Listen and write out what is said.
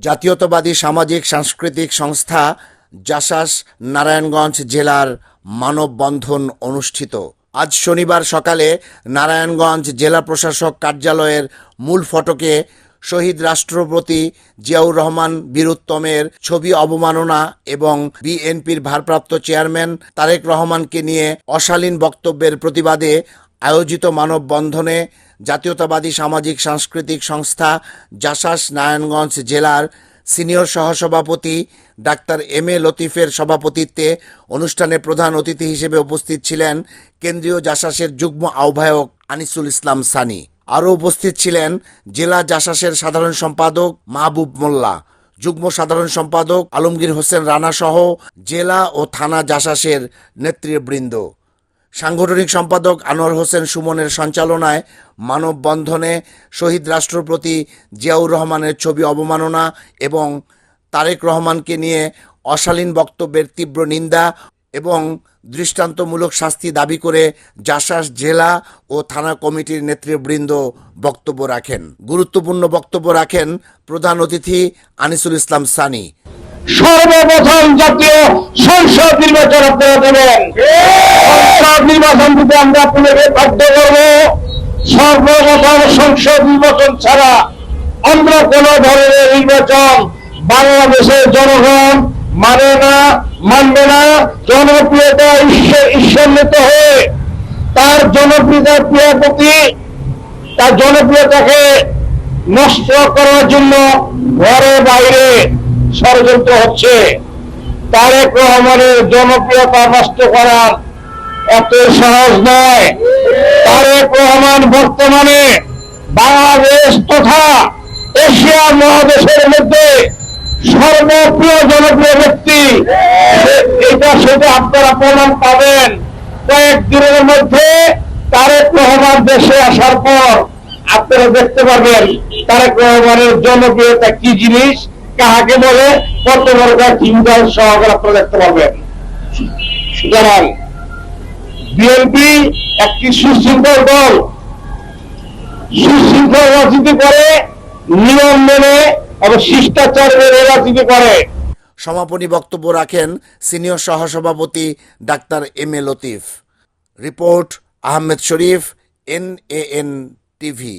জাতীয়তাবাদী সামাজিক সাংস্কৃতিক সংস্থা জাসাস নারায়ণগঞ্জ জেলার মানববন্ধন অনুষ্ঠিত। আজ শনিবার সকালে নারায়ণগঞ্জ জেলা প্রশাসক কার্যালয়ের মূল ফটকে শহীদ রাষ্ট্রপতি জিয়াউর রহমান বীরুত্তমের ছবি অবমাননা এবং বিএনপির ভারপ্রাপ্ত চেয়ারম্যান তারেক রহমানকে নিয়ে অশালীন বক্তব্যের প্রতিবাদে আয়োজিত মানববন্ধনে জাতীয়তাবাদী সামাজিক সাংস্কৃতিক সংস্থা জাসাস নারায়ণগঞ্জ জেলার সিনিয়র সহসভাপতি ডাক্তার এম এ লতিফের সভাপতিত্বে অনুষ্ঠানে প্রধান অতিথি হিসেবে উপস্থিত ছিলেন কেন্দ্রীয় জাসাসের যুগ্ম আহ্বায়ক আনিসুল ইসলাম সানি। আরও উপস্থিত ছিলেন জেলা জাসাসের সাধারণ সম্পাদক মাহবুব মোল্লা, যুগ্ম সাধারণ সম্পাদক আলমগীর হোসেন রানা সহ জেলা ও থানা জাসাসের নেতৃবৃন্দ। সাংগঠনিক সম্পাদক আনোয়ার হোসেন সুমনের সঞ্চালনায় মানববন্ধনে শহীদ রাষ্ট্রপতি জিয়াউর রহমানের ছবি অবমাননা এবং তারেক রহমানকে নিয়ে অশালীন বক্তব্যের তীব্র নিন্দা এবং দৃষ্টান্তমূলক শাস্তি দাবি করে জাসাস জেলা ও থানা কমিটির নেতৃবৃন্দ বক্তব্য রাখেন। গুরুত্বপূর্ণ বক্তব্য রাখেন প্রধান অতিথি আনিসুল ইসলাম সানি। সর্বপ্রথম জাতীয় সংসদ নির্বাচন আপনারা দেবেন। সংসদ নির্বাচন দিতে আমরা আপনাদের বাধ্য করব। সর্বপ্রথম সংসদ নির্বাচন ছাড়া অন্য কোন ধরনের নির্বাচন বাংলাদেশের জনগণ মানে না, মানবে না। জনপ্রিয়তা ঈশ্বর ঈশ্বরনীত হয়ে তার জনপ্রিয়তার প্রিয় প্রতি তার জনপ্রিয়তাকে নষ্ট করার জন্য ঘরে বাইরে ষড়যন্ত্র হচ্ছে। তারেক রহমানের জনপ্রিয়তা নষ্ট করার এত সহজ নয়। তারেক রহমান বর্তমানে বাংলাদেশ তথা এশিয়া মহাদেশের মধ্যে সর্বপ্রিয় জনপ্রিয় ব্যক্তি। এটা সেটা আপনারা প্রমাণ পাবেন। কয়েকদিনের মধ্যে তারেক রহমান দেশে আসার পর আপনারা দেখতে পাবেন তারেক রহমানের জনপ্রিয়তা কি জিনিস, কাহাকে বলে, কত বড় চিন্তার সহকারে আপনারা দেখতে পাবেন সুতরাং বিএনপি একটি সুশৃঙ্খল দল। সুশৃঙ্খল রাজনীতি করে, নিয়ম মেনে এবং শিষ্টাচার মেনে রাজনীতি করে। সমাপনী বক্তব্য রাখেন সিনিয়র সহসভাপতি doctor M A Latif. Report Ahmed Sharif, N A N TV.